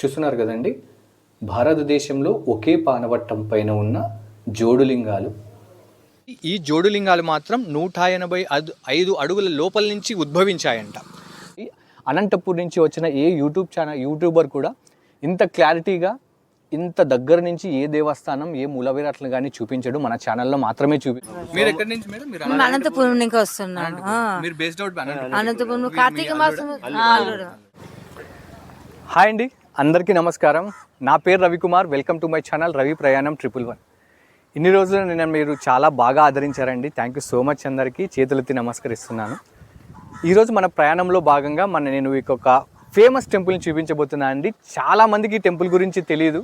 చూస్తున్నారు కదండి. భారతదేశంలో ఒకే పానవట్టం పైన ఉన్న జోడులింగాలు. ఈ జోడులింగాలు మాత్రం నూట ఎనభై ఐదు ఐదు అడుగుల లోపల నుంచి ఉద్భవించాయంట. ఈ అనంతపూర్ నుంచి వచ్చిన ఏ యూట్యూబ్ ఛానల్ యూట్యూబర్ కూడా ఇంత క్లారిటీగా ఇంత దగ్గర నుంచి ఏ దేవస్థానం ఏ మూలవిరాట్లు కానీ చూపించడు మన ఛానల్లో మాత్రమే చూపి మీరు ఎక్కడి నుంచి మేడం? మీరు మేము అనంతపురం నుంచి వస్తున్నాము ఆ. మీరు బేస్డ్ అవుట్ అనంతపురం. కార్తీక మాసం ఆ, అల్లుడు. హాయ్ అండి. అందరికీ నమస్కారం. నా పేరు Ravikumar. Welcome to my channel Ravi ప్రయాణం ట్రిపుల్ వన్. ఇన్ని రోజులు నేను మీరు చాలా బాగా ఆదరించారండి. థ్యాంక్ యూ సో మచ్ అందరికీ. చేతులెత్తి నమస్కరిస్తున్నాను. ఈరోజు మన ప్రయాణంలో భాగంగా మన నేను మీకు ఒక ఫేమస్ టెంపుల్ని చూపించబోతున్నాను అండి. చాలామందికి ఈ టెంపుల్ గురించి తెలియదు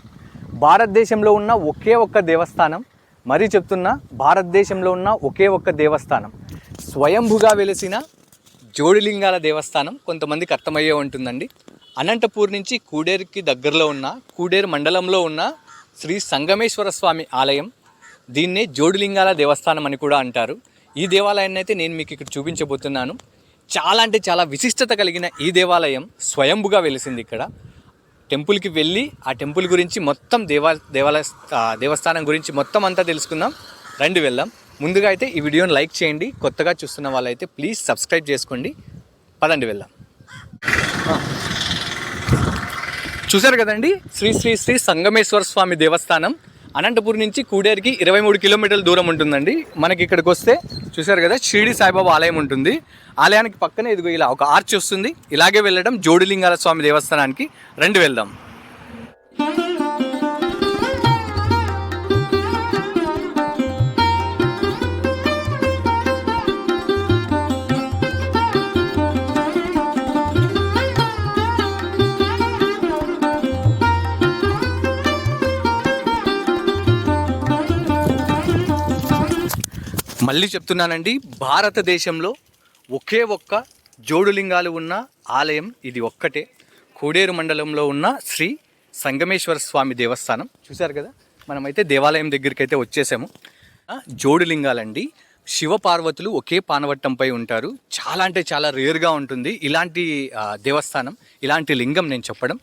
భారతదేశంలో ఉన్న ఒకే ఒక్క దేవస్థానం. మరీ చెప్తున్నా భారతదేశంలో ఉన్న ఒకే ఒక్క దేవస్థానం. స్వయంభుగా వెలిసిన జోడిలింగాల దేవస్థానం కొంతమందికి అర్థమయ్యే ఉంటుందండి. అనంతపూర్ నుంచి కూడేరుకి దగ్గరలో ఉన్న కూడేరు మండలంలో ఉన్న శ్రీ సంగమేశ్వర స్వామి ఆలయం దీన్నే జోడిలింగాల దేవస్థానం అని కూడా అంటారు. ఈ దేవాలయాన్ని అయితే నేను మీకు ఇక్కడ చూపించబోతున్నాను. చాలా అంటే చాలా విశిష్టత కలిగిన ఈ దేవాలయం స్వయంభుగా వెలిసింది ఇక్కడ. టెంపుల్కి వెళ్ళి ఆ టెంపుల్ గురించి మొత్తం దేవా దేవాలయ దేవస్థానం గురించి మొత్తం అంతా తెలుసుకుందాం. రండి వెళ్దాం. ముందుగా అయితే ఈ వీడియోని లైక్ చేయండి. కొత్తగా చూస్తున్న వాళ్ళైతే ప్లీజ్ సబ్స్క్రైబ్ చేసుకోండి. పదండి వెళ్దాం. చూశారు కదండి? శ్రీ శ్రీ శ్రీ సంగమేశ్వర స్వామి దేవస్థానం అనంతపూర్ నుంచి కూడేరుకి ఇరవై మూడు కిలోమీటర్ల దూరం ఉంటుందండి. మనకి ఇక్కడికి వస్తే చూశారు కదా షిరిడి సాయిబాబా ఆలయం ఉంటుంది. ఆలయానికి పక్కనే ఇదిగో ఇలా ఒక ఆర్చ్ వస్తుంది. ఇలాగే వెళ్ళడం జోడిలింగాల స్వామి దేవస్థానానికి రెండు వెళ్దాం. మళ్ళీ చెప్తున్నానండి భారతదేశంలో ఒకే ఒక్క జోడులింగాలు ఉన్న ఆలయం ఇది ఒక్కటే. కోడేరు మండలంలో ఉన్న శ్రీ సంగమేశ్వర స్వామి దేవస్థానం. చూశారు కదా? మనమైతే దేవాలయం దగ్గరికి అయితే వచ్చేసాము జోడులింగాలండి. శివపార్వతులు ఒకే పానవట్టంపై ఉంటారు. చాలా అంటే చాలా రేర్గా ఉంటుంది. ఇలాంటి దేవస్థానం ఇలాంటి లింగం నేను చెప్పడం.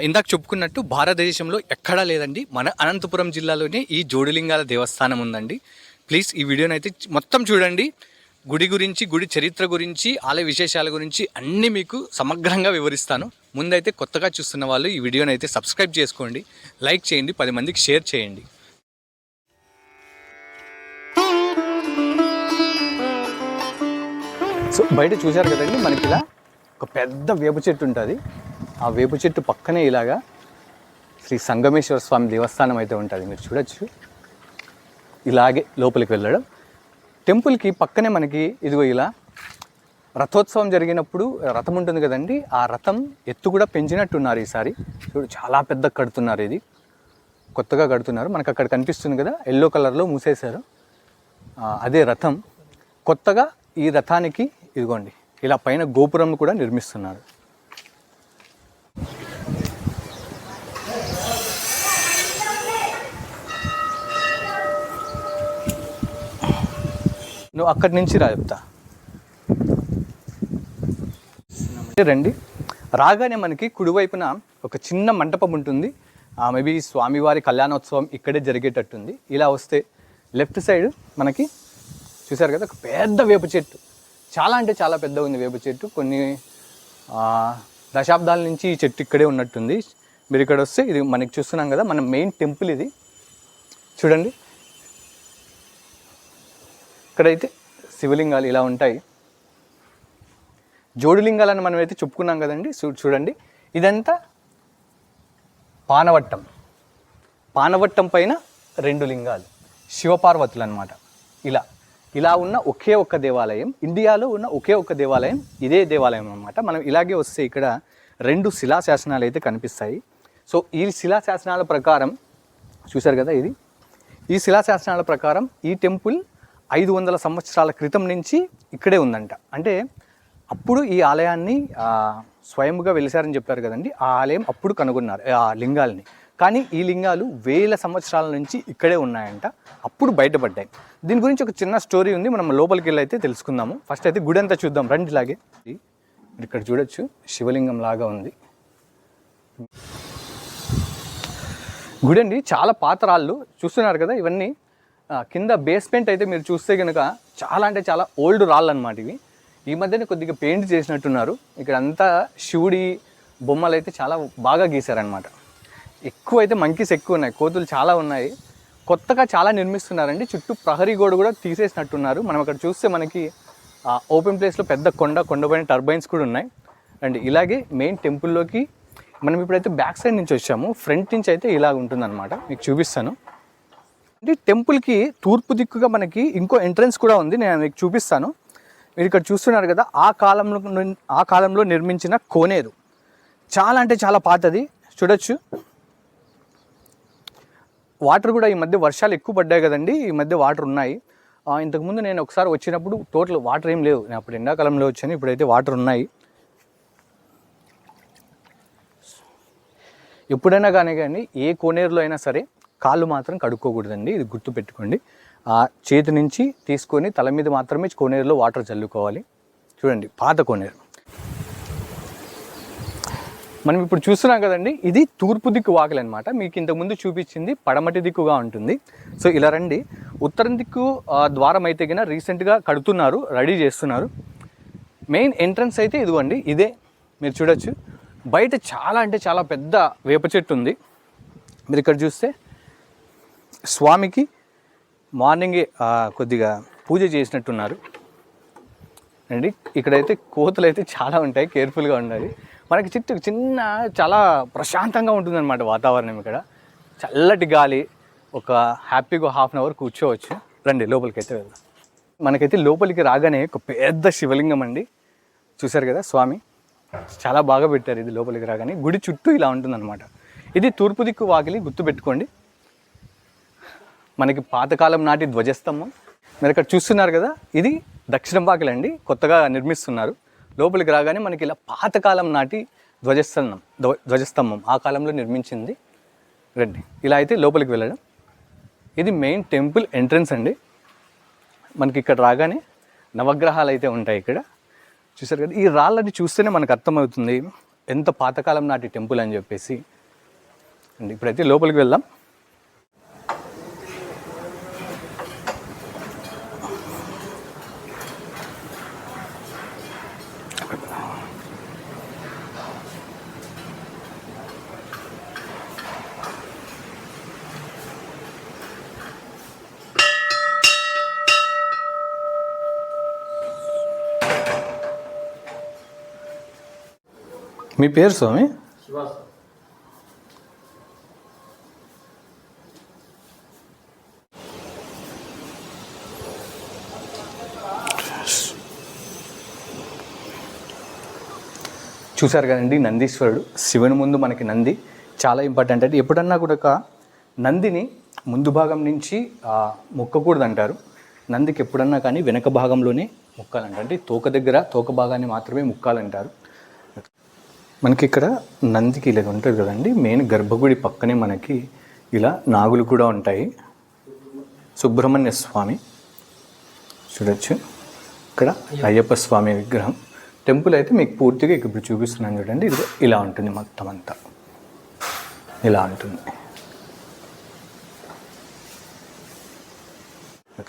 ఇందాక చెప్పుకున్నట్టు భారతదేశంలో ఎక్కడా లేదండి. మన అనంతపురం జిల్లాలోనే ఈ జోడిలింగాల దేవస్థానం ఉందండి. ప్లీజ్ ఈ వీడియోని అయితే మొత్తం చూడండి. గుడి గురించి గుడి చరిత్ర గురించి ఆలయ విశేషాల గురించి అన్నీ మీకు సమగ్రంగా వివరిస్తాను. ముందైతే కొత్తగా చూస్తున్న వాళ్ళు ఈ వీడియోని అయితే సబ్స్క్రైబ్ చేసుకోండి. లైక్ చేయండి పది మందికి షేర్ చేయండి. సో బయట చూశారు కదండి మనకి ఇలా ఒక పెద్ద వేప చెట్టు ఉంటుంది. ఆ వేప చెట్టు పక్కనే ఇలాగా శ్రీ సంగమేశ్వర స్వామి దేవస్థానం అయితే ఉంటుంది. మీరు చూడొచ్చు. ఇలాగే లోపలికి వెళ్ళడం. టెంపుల్కి పక్కనే మనకి ఇదిగో ఇలా రథోత్సవం జరిగినప్పుడు రథం ఉంటుంది కదండి ఆ రథం ఎత్తు కూడా పెంచినట్టున్నారు ఈసారి. చూడు చాలా పెద్ద కడుతున్నారు ఇది. కొత్తగా కడుతున్నారు. మనకు అక్కడ కనిపిస్తుంది కదా ఎల్లో కలర్లో మూసేశారు. అదే రథం. కొత్తగా ఈ రథానికి ఇదిగోండి ఇలా పైన గోపురం కూడా నిర్మిస్తున్నారు. నువ్వు అక్కడి నుంచి రా చెప్తా. రండి. రాగానే మనకి కుడివైపున ఒక చిన్న మంటపం ఉంటుంది. మేబీ స్వామివారి కళ్యాణోత్సవం ఇక్కడే జరిగేటట్టుంది. ఇలా వస్తే లెఫ్ట్ సైడ్ మనకి చూసారు కదా ఒక పెద్ద వేప చెట్టు. చాలా అంటే చాలా పెద్ద ఉంది వేప చెట్టు. కొన్ని దశాబ్దాల నుంచి ఈ చెట్టు ఇక్కడే ఉన్నట్టుంది. మీరు ఇక్కడ వస్తే ఇది మనకి చూస్తున్నాం కదా మన మెయిన్ టెంపుల్ ఇది. చూడండి. ఇక్కడైతే శివలింగాలు ఇలా ఉంటాయి జోడిలింగాలను మనం అయితే చెప్పుకున్నాం కదండి చూ- చూడండి. ఇదంతా పానవట్టం. పానవట్టం పైన రెండు లింగాలు శివపార్వతులు అనమాట ఇలా ఇలా ఉన్న ఒకే ఒక్క దేవాలయం ఇండియాలో ఉన్న ఒకే ఒక్క దేవాలయం ఇదే దేవాలయం అనమాట మనం ఇలాగే వస్తే ఇక్కడ రెండు శిలాశాసనాలు అయితే కనిపిస్తాయి. సో ఈ శిలాశాసనాల ప్రకారం చూశారు కదా ఇది? ఈ శిలాశాసనాల ప్రకారం ఈ టెంపుల్ ఐదు వందల సంవత్సరాల క్రితం నుంచి ఇక్కడే ఉందంట. అంటే అప్పుడు ఈ ఆలయాన్ని స్వయంగా వెలిసారని చెప్పారు కదండి. ఆ ఆలయం అప్పుడు కనుగొన్నారు ఆ లింగాల్ని. కానీ ఈ లింగాలు వేల సంవత్సరాల నుంచి ఇక్కడే ఉన్నాయంట. అప్పుడు బయటపడ్డాయి. దీని గురించి ఒక చిన్న స్టోరీ ఉంది మనం లోపలికి వెళ్ళి అయితే తెలుసుకుందాము. ఫస్ట్ అయితే గుడి అంతా చూద్దాం రండి లాగే ఇక్కడ చూడొచ్చు శివలింగం లాగా ఉంది. గుడి అండి చాలా పాత రాళ్ళు చూస్తున్నారు కదా ఇవన్నీ. కింద బేస్మెంట్ అయితే మీరు చూస్తే కనుక చాలా అంటే చాలా ఓల్డ్ రాళ్ళు అనమాట ఇవి. ఈ మధ్యనే కొద్దిగా పెయింట్ చేసినట్టున్నారు. ఇక్కడ అంతా శివుడి బొమ్మలు అయితే చాలా బాగా గీశారనమాట ఎక్కువ అయితే మంకీస్ ఎక్కువ ఉన్నాయి. కోతులు చాలా ఉన్నాయి. కొత్తగా చాలా నిర్మిస్తున్నారండి. చుట్టూ ప్రహరీ గోడ కూడా తీసేసినట్టున్నారు. మనం అక్కడ చూస్తే మనకి ఓపెన్ ప్లేస్లో పెద్ద కొండ కొండపైన టర్బైన్స్ కూడా ఉన్నాయి. అండ్ ఇలాగే మెయిన్ టెంపుల్లోకి మనం ఇప్పుడైతే బ్యాక్ సైడ్ నుంచి వచ్చాము. ఫ్రంట్ నుంచి అయితే ఇలా ఉంటుందన్నమాట. మీకు చూపిస్తాను. అంటే టెంపుల్కి తూర్పు దిక్కుగా మనకి ఇంకో ఎంట్రన్స్ కూడా ఉంది. నేను మీకు చూపిస్తాను. మీరు ఇక్కడ చూస్తున్నారు కదా ఆ కాలంలో ఆ కాలంలో నిర్మించిన కోనేరు. చాలా అంటే చాలా పాతది. చూడొచ్చు. వాటర్ కూడా ఈ మధ్య వర్షాలు ఎక్కువ పడ్డాయి కదండి. ఈ మధ్య వాటర్ ఉన్నాయి. ఇంతకుముందు నేను ఒకసారి వచ్చినప్పుడు టోటల్ వాటర్ ఏం లేవు. నేను అప్పుడు ఎండాకాలంలో వచ్చాను. ఇప్పుడైతే వాటర్ ఉన్నాయి. ఎప్పుడైనా కానీ కానీ ఏ కోనేరులో అయినా సరే కాళ్ళు మాత్రం కడుక్కోకూడదండి ఇది గుర్తుపెట్టుకోండి ఆ చేతి నుంచి తీసుకొని తల మీద మాత్రమే కోనేరులో వాటర్ చల్లుకోవాలి. చూడండి పాత కోనేరు. మనం ఇప్పుడు చూస్తున్నాం కదండి ఇది తూర్పు దిక్కు వాకిలి అనమాట మీకు ఇంతకుముందు చూపించింది పడమటి దిక్కుగా ఉంటుంది. సో ఇలా రండి. ఉత్తరం దిక్కు ద్వారం అయితే కన్నా రీసెంట్గా కడుతున్నారు రెడీ చేస్తున్నారు. మెయిన్ ఎంట్రన్స్ అయితే ఇదిగోండి ఇదే. మీరు చూడొచ్చు. బయట చాలా అంటే చాలా పెద్ద వేప చెట్టు ఉంది. మీరు ఇక్కడ చూస్తే స్వామికి మార్నింగే కొద్దిగా పూజ చేసినట్టున్నారు. అండి ఇక్కడైతే కోతులు అయితే చాలా ఉంటాయి కేర్ఫుల్గా ఉండాలి. మనకి చిట్టు చిన్న చాలా ప్రశాంతంగా ఉంటుందన్నమాట వాతావరణం ఇక్కడ. చల్లటి గాలి ఒక హ్యాపీగా హాఫ్ అన్ అవర్ కూర్చోవచ్చు. రండి లోపలికి అయితే వెళ్దాం. మనకైతే లోపలికి రాగానే ఒక పెద్ద శివలింగం అండి. చూశారు కదా స్వామి? చాలా బాగా పెట్టారు ఇది లోపలికి రాగానే. గుడి చుట్టూ ఇలా ఉంటుందన్నమాట. ఇది తూర్పు దిక్కు వాకిలి గుర్తుపెట్టుకోండి. మనకి పాతకాలం నాటి ధ్వజస్తంభం. మీరు ఇక్కడ చూస్తున్నారు కదా ఇది దక్షిణం వాకిలండి కొత్తగా నిర్మిస్తున్నారు. లోపలికి రాగానే మనకి ఇలా పాతకాలం నాటి ధ్వజస్తంభం ధ్వ- ధ్వజస్తంభం ఆ కాలంలో నిర్మించింది. రండి ఇలా అయితే లోపలికి వెళ్ళడం. ఇది మెయిన్ టెంపుల్ ఎంట్రన్స్ అండి. మనకి ఇక్కడ రాగానే నవగ్రహాలు అయితే ఉంటాయి ఇక్కడ. చూసారు కదా ఈ రాళ్ళని చూస్తేనే మనకు అర్థమవుతుంది ఎంత పాతకాలం నాటి టెంపుల్ అని చెప్పేసి. అండి ఇప్పుడైతే లోపలికి వెళ్దాం. మీ పేరు స్వామి? చూశారు కదండి నందీశ్వరుడు. శివుని ముందు మనకి నంది. చాలా ఇంపార్టెంట్ అంటే ఎప్పుడన్నా కూడా ఒక నందిని ముందు భాగం నుంచి మొక్కకూడదు అంటారు నందికి ఎప్పుడన్నా కానీ వెనక భాగంలోనే మొక్కాలంట అంటే తోక దగ్గర తోక భాగాన్ని మాత్రమే ముక్కాలంటారు. మనకి ఇక్కడ నందికి ఇలా ఉంటుంది కదండి మెయిన్ గర్భగుడి పక్కనే మనకి ఇలా నాగులు కూడా ఉంటాయి. సుబ్రహ్మణ్య స్వామి చూడొచ్చు. ఇక్కడ అయ్యప్ప స్వామి విగ్రహం. టెంపుల్ అయితే మీకు పూర్తిగా ఇప్పుడు చూపిస్తున్నాను చూడండి ఇది ఇలా ఉంటుంది మొత్తం అంతా. ఇలా ఉంటుంది.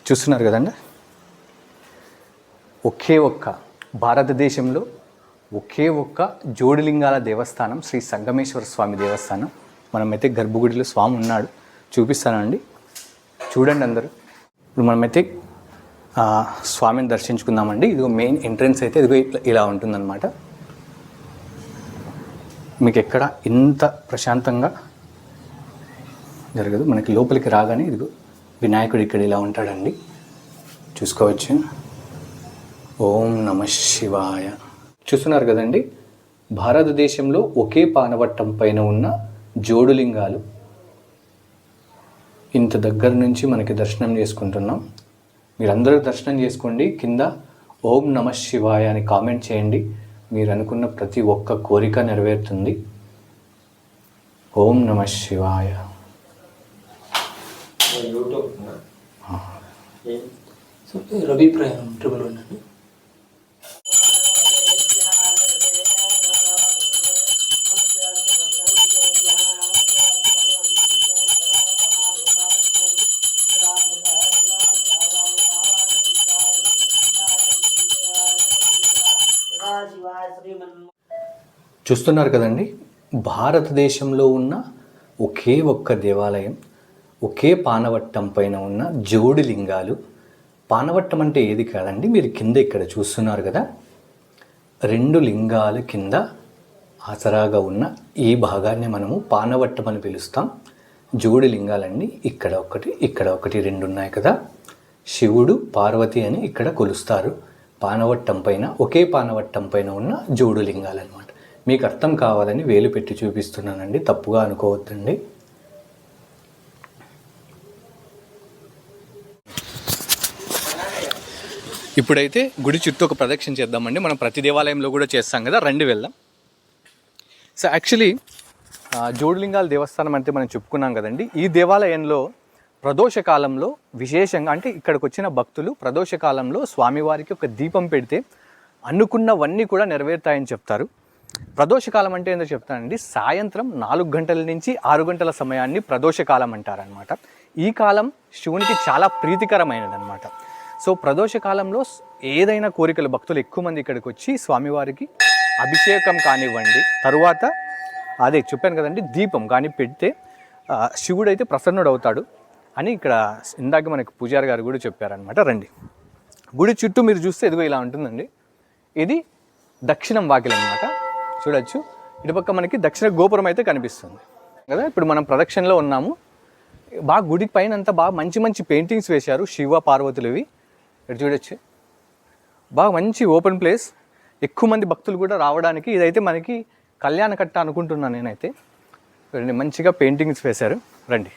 చూస్తున్నారు కదండి? ఒకే ఒక్క భారతదేశంలో ఒకే ఒక్క జోడిలింగాల దేవస్థానం శ్రీ సంగమేశ్వర స్వామి దేవస్థానం. మనమైతే గర్భగుడిలో స్వామి ఉన్నాడు. చూపిస్తానండి. చూడండి అందరూ. ఇప్పుడు మనమైతే స్వామిని దర్శించుకుందామండి. ఇదిగో మెయిన్ ఎంట్రన్స్ అయితే ఇదిగో ఇట్లా ఇలా ఉంటుందన్నమాట. మీకు ఎక్కడ ఇంత ప్రశాంతంగా జరగదు. మనకి లోపలికి రాగానే ఇదిగో వినాయకుడు ఇక్కడ ఇలా ఉంటాడండి. చూసుకోవచ్చు. ఓం నమ శివాయ. చూస్తున్నారు కదండి. భారతదేశంలో ఒకే పానవట్టం పైన ఉన్న జోడులింగాలు ఇంత దగ్గర నుంచి మనకి దర్శనం చేసుకుంటున్నాం. మీరందరూ దర్శనం చేసుకోండి. కింద ఓం నమ శివాయ అని కామెంట్ చేయండి. మీరు అనుకున్న ప్రతి ఒక్క కోరిక నెరవేరుతుంది. ఓం నమ శివాయ. రవి ప్రయాణం ట్రిపుల్ వన్ చూస్తున్నారు కదండి భారతదేశంలో ఉన్న ఒకే ఒక్క దేవాలయం ఒకే పానవట్టం పైన ఉన్న జోడి లింగాలు. పానవట్టం అంటే ఏది కాదండి మీరు కింద ఇక్కడ చూస్తున్నారు కదా. రెండు లింగాల కింద ఆసరాగా ఉన్న ఈ భాగాన్ని మనము పానవట్టం అని పిలుస్తాం. జోడి లింగాలండి ఇక్కడ ఒకటి ఇక్కడ ఒకటి రెండు ఉన్నాయి కదా. శివుడు పార్వతి అని ఇక్కడ కొలుస్తారు. పానవట్టం పైన ఒకే పానవట్టం పైన ఉన్న జోడు లింగాలన్నమాట. మీకు అర్థం కావాలని వేలు పెట్టి చూపిస్తున్నానండి. తప్పుగా అనుకోవద్దండి. ఇప్పుడైతే గుడి చుట్టూ ఒక ప్రదక్షిణ చేద్దామండి. మనం ప్రతి దేవాలయంలో కూడా చేస్తాం కదా. రండి వెళ్దాం. సో యాక్చువల్లీ జోడులింగాల దేవస్థానం అంటే మనం చెప్పుకున్నాం కదండి. ఈ దేవాలయంలో ప్రదోషకాలంలో విశేషంగా అంటే ఇక్కడికి వచ్చిన భక్తులు ప్రదోషకాలంలో స్వామివారికి ఒక దీపం పెడితే అనుకున్నవన్నీ కూడా నెరవేరుతాయని చెప్తారు. ప్రదోషకాలం అంటే ఏందో చెప్తానండి. సాయంత్రం నాలుగు గంటల నుంచి ఆరు గంటల సమయాన్ని ప్రదోషకాలం అంటారనమాట ఈ కాలం శివునికి చాలా ప్రీతికరమైనదనమాట సో ప్రదోషకాలంలో ఏదైనా కోరికలు భక్తులు ఎక్కువ మంది ఇక్కడికి వచ్చి స్వామివారికి అభిషేకం కానివ్వండి. తరువాత అదే చెప్పాను కదండి దీపం కానీ పెడితే శివుడైతే ప్రసన్నుడవుతాడు. ప్రసన్నుడు అవుతాడు అని ఇక్కడ ఇందాక మనకి పూజారి గారు కూడా చెప్పారనమాట రండి. గుడి చుట్టూ మీరు చూస్తే ఇదిగో ఇలా ఉంటుందండి. ఇది దక్షిణం వాకిలి అనమాట చూడొచ్చు. ఇటుపక్క మనకి దక్షిణ గోపురం అయితే కనిపిస్తుంది. కదా? ఇప్పుడు మనం ప్రదక్షిణలో ఉన్నాము. బాగా గుడి పైన అంతా బాగా మంచి మంచి పెయింటింగ్స్ వేశారు శివ పార్వతులవి. ఇక్కడ చూడొచ్చు. బాగా మంచి ఓపెన్ ప్లేస్. ఎక్కువ మంది భక్తులు కూడా రావడానికి ఇదైతే మనకి కళ్యాణ కట్ట అనుకుంటున్నాను నేనైతే. చూడండి మంచిగా పెయింటింగ్స్ వేశారు. రండి.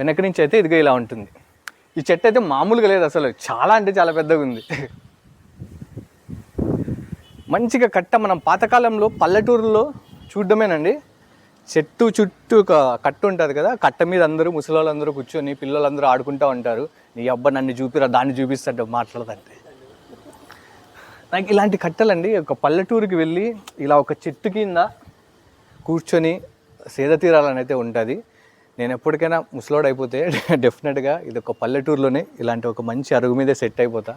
వెనక నుంచి అయితే ఇదిగో ఇలా ఉంటుంది. ఈ చెట్టు అయితే మామూలుగా లేదు అసలు. చాలా అంటే చాలా పెద్దగా ఉంది. మంచిగా కట్ట మనం పాతకాలంలో పల్లెటూరులో చూడడమేనండి. చెట్టు చుట్టూ ఒక కట్ట ఉంటుంది కదా కట్ట మీద అందరూ ముసలోళ్ళందరూ కూర్చొని పిల్లలందరూ ఆడుకుంటూ ఉంటారు. నీ అబ్బ నన్ను చూపిరా దాన్ని చూపిస్తాడు మాట్లాడదంటే. నాకు ఇలాంటి కట్టలండి ఒక పల్లెటూరుకి వెళ్ళి ఇలా ఒక చెట్టు కింద కూర్చొని సేద తీరాలని అయితే ఉంటుంది. నేను ఎప్పటికైనా ముసలోడు అయిపోతే డెఫినెట్గా ఇది ఒక పల్లెటూరులోనే ఇలాంటి ఒక మంచి అరుగు మీదే సెట్ అయిపోతా.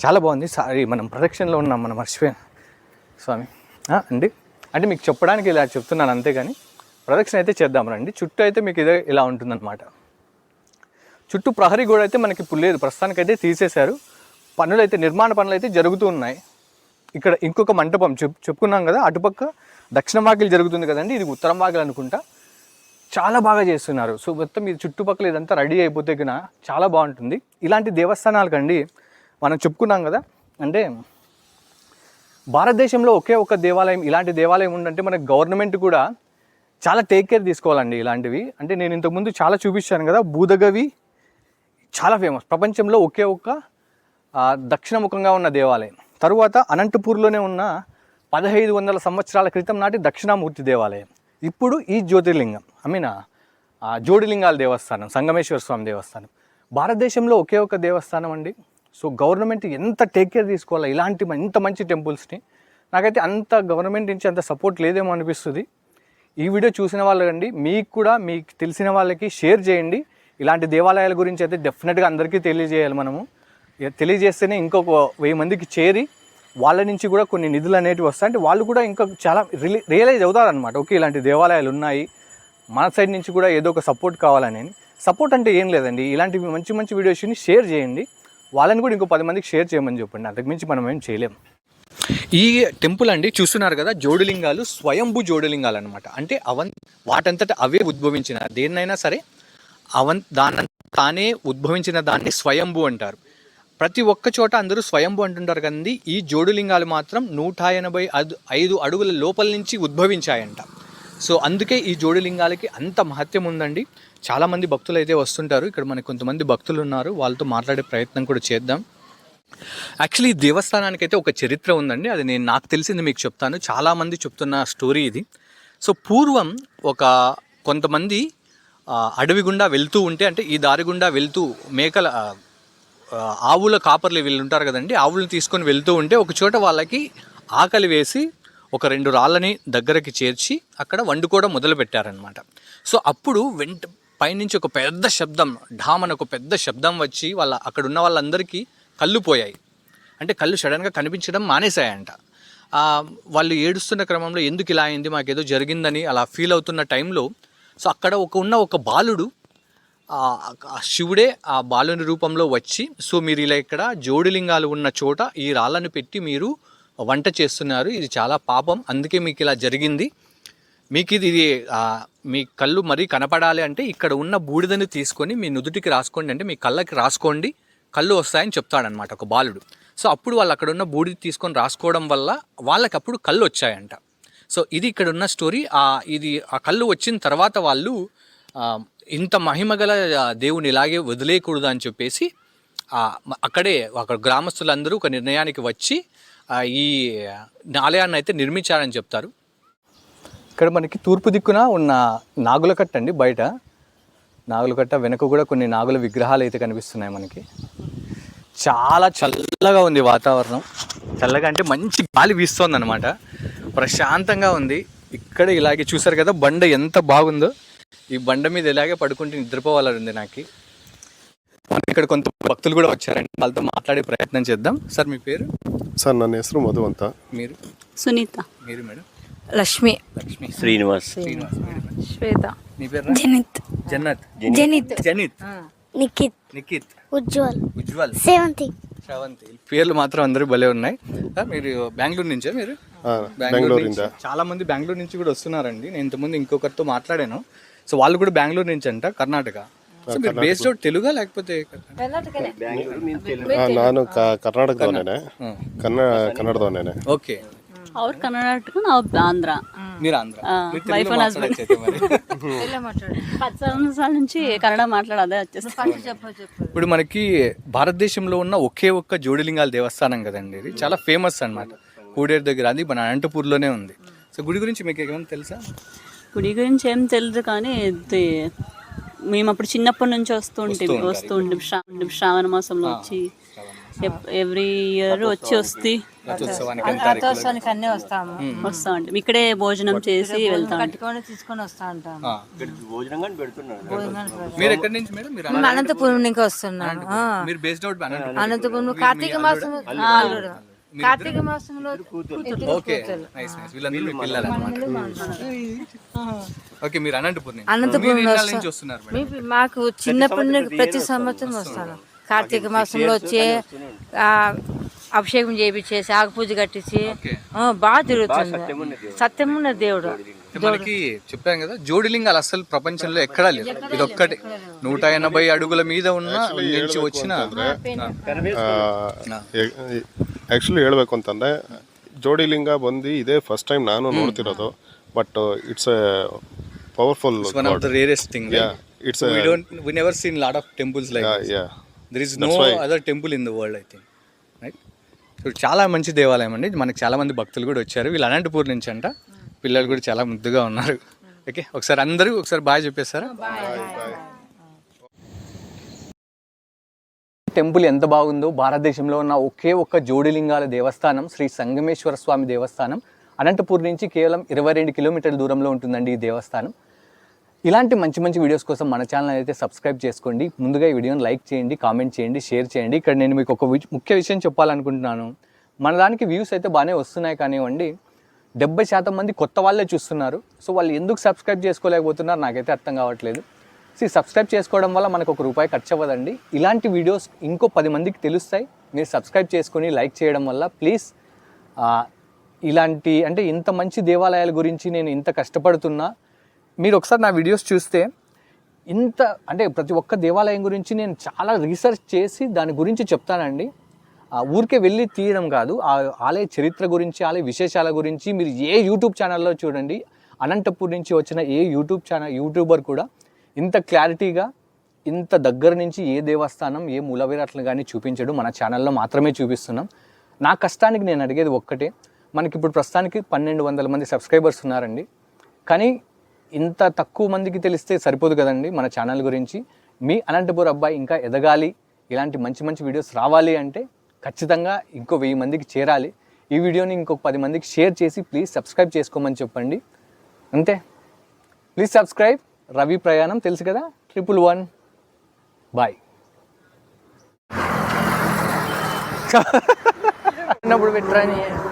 చాలా బాగుంది. సారీ మనం ప్రొడక్షన్లో ఉన్నాం మనం మర్చిపోయాం. స్వామి. అండి. అంటే మీకు చెప్పడానికి ఇలా చెప్తున్నాను అంతేగాని ప్రొడక్షన్ అయితే చేద్దాం రండి. చుట్టూ అయితే మీకు ఇదే ఇలా ఉంటుందన్నమాట. చుట్టూ ప్రహరీ గోడ అయితే మనకి ఇప్పుడు లేదు. ప్రస్తుతానికైతే తీసేశారు. పనులు అయితే నిర్మాణ పనులు అయితే జరుగుతూ ఉన్నాయి. ఇక్కడ ఇంకొక మంటపం చెప్ చెప్పుకున్నాం కదా అటుపక్క దక్షిణ వాకిలి జరుగుతుంది కదండి. ఇది ఉత్తరం వాకిలి అనుకుంటా. చాలా బాగా చేస్తున్నారు. సో మొత్తం ఇది చుట్టుపక్కల ఇదంతా రెడీ అయిపోతే కన్నా చాలా బాగుంటుంది. ఇలాంటి దేవస్థానాలకండి మనం చెప్పుకున్నాం కదా అంటే భారతదేశంలో ఒకే ఒక దేవాలయం ఇలాంటి దేవాలయం ఉందంటే మన గవర్నమెంట్ కూడా చాలా టేక్ కేర్ తీసుకోవాలండి ఇలాంటివి. అంటే నేను ఇంతకుముందు చాలా చూపించాను కదా భూదగవి చాలా ఫేమస్. ప్రపంచంలో ఒకే ఒక్క దక్షిణముఖంగా ఉన్న దేవాలయం. తరువాత అనంతపూర్లోనే ఉన్న పదహైదు వందల సంవత్సరాల క్రితం నాటి దక్షిణామూర్తి దేవాలయం. ఇప్పుడు ఈ జ్యోతిర్లింగం ఐ మీన్ జోడిలింగాల దేవస్థానం సంగమేశ్వర స్వామి దేవస్థానం భారతదేశంలో ఒకే ఒక దేవస్థానం అండి. సో గవర్నమెంట్ ఎంత టేక్ కేర్ తీసుకోవాలా? ఇలాంటి ఇంత మంచి టెంపుల్స్ని నాకైతే అంత గవర్నమెంట్ నుంచి అంత సపోర్ట్ లేదేమో అనిపిస్తుంది. ఈ వీడియో చూసిన వాళ్ళకండి మీకు కూడా మీకు తెలిసిన వాళ్ళకి షేర్ చేయండి. ఇలాంటి దేవాలయాల గురించి అయితే డెఫినెట్గా అందరికీ తెలియజేయాలి మనము. తెలియజేస్తేనే ఇంకొక వెయ్యి మందికి చేరి వాళ్ళ నుంచి కూడా కొన్ని నిధులు అనేటివి వస్తాయి. అంటే వాళ్ళు కూడా ఇంకా చాలా రిలీ రియలైజ్ అవుతారనమాట ఓకే ఇలాంటి దేవాలయాలు ఉన్నాయి. మన సైడ్ నుంచి కూడా ఏదో ఒక సపోర్ట్ కావాలని. సపోర్ట్ అంటే ఏం లేదండి. ఇలాంటివి మంచి మంచి వీడియోస్ని షేర్ చేయండి. వాళ్ళని కూడా ఇంకో పది మందికి షేర్ చేయమని చెప్పండి. అంతకుమించి మనం ఏం చేయలేం. ఈ టెంపుల్ అండి చూస్తున్నారు కదా జోడులింగాలు స్వయంభూ జోడులింగాలు అనమాట అంటే అవన్ వాటంతట అవే ఉద్భవించిన దేన్నైనా సరే అవన్ దాని తానే ఉద్భవించిన దాన్ని స్వయంభూ అంటారు. ప్రతి ఒక్క చోట అందరూ స్వయంభూ అంటుంటారు కదండి ఈ జోడులింగాలు మాత్రం నూట ఎనభై ఐదు ఐదు అడుగుల లోపల నుంచి ఉద్భవించాయంట. సో అందుకే ఈ జోడులింగాలకి అంత మహత్యం ఉందండి. చాలామంది భక్తులు అయితే వస్తుంటారు. ఇక్కడ మనకి కొంతమంది భక్తులు ఉన్నారు. వాళ్ళతో మాట్లాడే ప్రయత్నం కూడా చేద్దాం. యాక్చువల్లీ ఈ దేవస్థానానికి అయితే ఒక చరిత్ర ఉందండి. అది నేను నాకు తెలిసింది మీకు చెప్తాను. చాలామంది చెప్తున్న స్టోరీ ఇది. సో పూర్వం ఒక కొంతమంది అడవి గుండా వెళ్తూ ఉంటే అంటే ఈ దారి గుండా వెళ్తూ మేకల ఆవుల కాపర్లు వీళ్ళు ఉంటారు కదండి ఆవులను తీసుకొని వెళ్తూ ఉంటే ఒక చోట వాళ్ళకి ఆకలి వేసి ఒక రెండు రాళ్ళని దగ్గరకి చేర్చి అక్కడ వండుకోవడం మొదలు పెట్టారనమాట సో అప్పుడు వెంట పైనుంచి ఒక పెద్ద శబ్దం ఢామన్ ఒక పెద్ద శబ్దం వచ్చి వాళ్ళ అక్కడ ఉన్న వాళ్ళందరికీ కళ్ళు పోయాయి. అంటే కళ్ళు సడన్గా కనిపించడం మానేశాయంట. వాళ్ళు ఏడుస్తున్న క్రమంలో ఎందుకు ఇలా అయింది మాకేదో జరిగిందని అలా ఫీల్ అవుతున్న టైంలో సో అక్కడ ఒక ఉన్న ఒక బాలుడు శివుడే ఆ బాలుని రూపంలో వచ్చి సో మీరు ఇలా ఇక్కడ జోడిలింగాలు ఉన్న చోట ఈ రాళ్ళను పెట్టి మీరు వంట చేస్తున్నారు. ఇది చాలా పాపం. అందుకే మీకు ఇలా జరిగింది. మీకు ఇది మీ కళ్ళు మరీ కనపడాలి అంటే ఇక్కడ ఉన్న బూడిదని తీసుకొని మీ నుదుటికి రాసుకోండి అంటే మీ కళ్ళకి రాసుకోండి. కళ్ళు వస్తాయని చెప్తాడనమాట ఒక బాలుడు. సో అప్పుడు వాళ్ళు అక్కడ ఉన్న బూడిద తీసుకొని రాసుకోవడం వల్ల వాళ్ళకి అప్పుడు కళ్ళు వచ్చాయంట. సో ఇది ఇక్కడ ఉన్న స్టోరీ. ఇది ఆ కళ్ళు వచ్చిన తర్వాత వాళ్ళు ఇంత మహిమగల దేవుని ఇలాగే వదిలేయకూడదు అని చెప్పేసి అక్కడే అక్కడ గ్రామస్తులందరూ ఒక నిర్ణయానికి వచ్చి ఈ ఆలయాన్ని అయితే నిర్మించారని చెప్తారు. ఇక్కడ మనకి తూర్పు దిక్కున ఉన్న నాగులకట్ట అండి బయట. నాగులకట్ట వెనక కూడా కొన్ని నాగుల విగ్రహాలు అయితే కనిపిస్తున్నాయి మనకి. చాలా చల్లగా ఉంది వాతావరణం. చల్లగా అంటే మంచి గాలి వీస్తోంది అనమాట ప్రశాంతంగా ఉంది. ఇక్కడ ఇలాగే చూసారు కదా బండ ఎంత బాగుందో. ఈ బండ మీద ఇలాగే పడుకుంటే నిద్రపోవాలని నాకు? ఇక్కడ కొంత భక్తులు కూడా వచ్చారండి. వాళ్ళతో మాట్లాడే ప్రయత్నం చేద్దాం. సార్ మీ పేరు? సార్ నా హెసరు మధువంత. మీరు? సునీత. మీరు మేడం? లక్ష్మి. లక్ష్మి. శ్రీనివాస్. శ్రీనివాస్ శ్వేత. మీ పేరు జనిత్. జనత్. జనిత్. జనిత్. నిఖిత్. నిఖిత్. ఉజ్వల్. ఉజ్వల్. సేవంతి పేర్లు మాత్రం అందరూ భలే ఉన్నాయి. మీరు బెంగళూరు నుంచే మీరు? బెంగళూరు చాలా మంది బెంగళూరు నుంచి కూడా వస్తున్నారండి. నేను ఇంతకుముందు ఇంకొకరితో మాట్లాడాను. సో వాళ్ళు కూడా బెంగళూరు నుంచి అంట కర్ణాటక సో మీరు బేస్డ్ అవుట్ తెలుగా లేకపోతే ಆ, ನಾನು ಕ- ಕರ್ನಾಟಕದವನೇನೆ ಕನ್ನಡ ಕನ್ನಡದವನೇನೆ ఓకే ಅವ್ರು ಕರ್ನಾಟಕ ನಾವು ಆಂಧ್ರ మీరు ఆంధ్ర ఆ, మీరు wife తెలుగులో and husband. మాట్లాడొచ్చు అయితే మరి. ఎలా మాట్లాడు పది సంవత్సరాల నుంచి కన్నడ మాట్లాడదే వచ్చేసి ఫస్ట్ చెప్పు చెప్పు ఇప్పుడు మనకి భారతదేశంలో ఉన్న ఒకే ఒక్క జోడిలింగాల దేవస్థానం కదండి ఇది చాలా ఫేమస్ అన్నమాట కూడేరు దగ్గర అది మన అనంతపూర్లోనే ఉంది సో గుడి గురించి మీకు ఏమైనా తెలుసా గుడి గురించి ఏం తెలియదు కానీ మేము అప్పుడు చిన్నప్పటి నుంచి వస్తుంటే వస్తూ ఉంటే శ్రావణ మాసంలో వచ్చి ఎవ్రీ ఇయర్ వచ్చి వస్తే రథోత్సవానికి అన్నీ వస్తాము. వస్తా ఉంటాం. ఇక్కడే భోజనం చేసి వెళ్తాం కట్టుకొని తీసుకొని వస్తా. మీరు ఎక్కడి నుంచి మేడం? మీరు అనంతపురం. నుంచి అవుట్ అనంతపురం. కార్తీక మాసం కార్తీక మాసంలో ఓకే కూతురు. నైస్ నైస్ వీళ్ళందరూ మీ పిల్లలు అన్నమాట. ఓకే మీరు అనంతపురం నుంచి. అనంతపురం వస్తున్నారు మాకు చిన్నప్పటి నుండి ప్రతి సంవత్సరం వస్తాను కార్తీక మాసంలో వచ్చి ఆ, అభిషేకం చేయించేసి ఆకు పూజ కట్టించి బాగా తిరుగుతుంది. సత్యమున్న దేవుడు. మనకి చెప్పాను కదా జోడిలింగాలు అసలు ప్రపంచంలో ఎక్కడా లేదు ఇది ఒక్కటే నూట ఎనభై అడుగుల మీద ఉన్న నుంచి వచ్చిన ಆ್ಯಕ್ಚುಲಿ ಹೇಳಬೇಕು ಅಂತಂದರೆ ಜೋಡಿಲಿಂಗ ಬಂದು ಇದೇ ಫಸ್ಟ್ ಟೈಮ್ ನಾನು ನೋಡ್ತಿರೋದು but it's a powerful one of the rarest thing Yeah, it's we a- don't we never seen lot of temples like yeah there is no other temple in the world I think right ఇప్పుడు చాలా మంచి దేవాలయం అండి మనకి చాలా మంది భక్తులు కూడా వచ్చారు వీళ్ళు అనంతపూర్ నుంచి అంట పిల్లలు కూడా చాలా ముద్దుగా ఉన్నారు. ఓకే ఒకసారి అందరూ ఒకసారి బాగా చెప్పేస్తారా? టెంపుల్ ఎంత బాగుందో భారతదేశంలో ఉన్న ఒకే ఒక్క జోడిలింగాల దేవస్థానం శ్రీ సంగమేశ్వర స్వామి దేవస్థానం. అనంతపూర్ నుంచి కేవలం ఇరవై రెండు కిలోమీటర్ల దూరంలో ఉంటుందండి ఈ దేవస్థానం. ఇలాంటి మంచి మంచి వీడియోస్ కోసం మన ఛానల్ అయితే సబ్స్క్రైబ్ చేసుకోండి. ముందుగా ఈ వీడియోని లైక్ చేయండి కామెంట్ చేయండి షేర్ చేయండి. ఇక్కడ నేను మీకు ఒక వి- ముఖ్య విషయం చెప్పాలనుకుంటున్నాను. మన దానికి వ్యూస్ అయితే బాగానే వస్తున్నాయి కానివ్వండి. డెబ్బై శాతం మంది కొత్త వాళ్ళే చూస్తున్నారు. సో వాళ్ళు ఎందుకు సబ్స్క్రైబ్ చేసుకోలేకపోతున్నారు నాకైతే అర్థం కావట్లేదు. సో సబ్స్క్రైబ్ చేసుకోవడం వల్ల మనకు ఒక రూపాయి ఖర్చు అవ్వదండి. ఇలాంటి వీడియోస్ ఇంకో పది మందికి తెలుస్తాయి. మీరు సబ్స్క్రైబ్ చేసుకొని లైక్ చేయడం వల్ల ప్లీజ్ ఇలాంటి అంటే ఇంత మంచి దేవాలయాల గురించి నేను ఇంత కష్టపడుతున్నా. మీరు ఒకసారి నా వీడియోస్ చూస్తే ఇంత అంటే ప్రతి ఒక్క దేవాలయం గురించి నేను చాలా రీసెర్చ్ చేసి దాని గురించి చెప్తానండి. ఊరికే వెళ్ళి తీయడం కాదు ఆ ఆలయ చరిత్ర గురించి ఆలయ విశేషాల గురించి మీరు ఏ యూట్యూబ్ ఛానల్లో చూడండి అనంతపూర్ నుంచి వచ్చిన ఏ యూట్యూబ్ ఛానల్ యూట్యూబర్ కూడా ఇంత క్లారిటీగా ఇంత దగ్గర నుంచి ఏ దేవస్థానం ఏ మూలవిరాట్లను కానీ చూపించడం మన ఛానల్లో మాత్రమే చూపిస్తున్నాం. నా కష్టానికి నేను అడిగేది ఒక్కటే మనకి ఇప్పుడు ప్రస్తుతానికి పన్నెండు వందల మంది సబ్స్క్రైబర్స్ ఉన్నారండి. కానీ ఇంత తక్కువ మందికి తెలిస్తే సరిపోదు కదండి మన ఛానల్ గురించి. మీ అనంతపూర్ అబ్బాయి ఇంకా ఎదగాలి ఇలాంటి మంచి మంచి వీడియోస్ రావాలి అంటే ఖచ్చితంగా ఇంకో వెయ్యి మందికి చేరాలి. ఈ వీడియోని ఇంకొక పది మందికి షేర్ చేసి ప్లీజ్ సబ్స్క్రైబ్ చేసుకోమని చెప్పండి. అంతే. Please subscribe. రవి ప్రయాణం తెలుసు కదా? Triple one. బాయ్. అన్నప్పుడు పెట్టరాని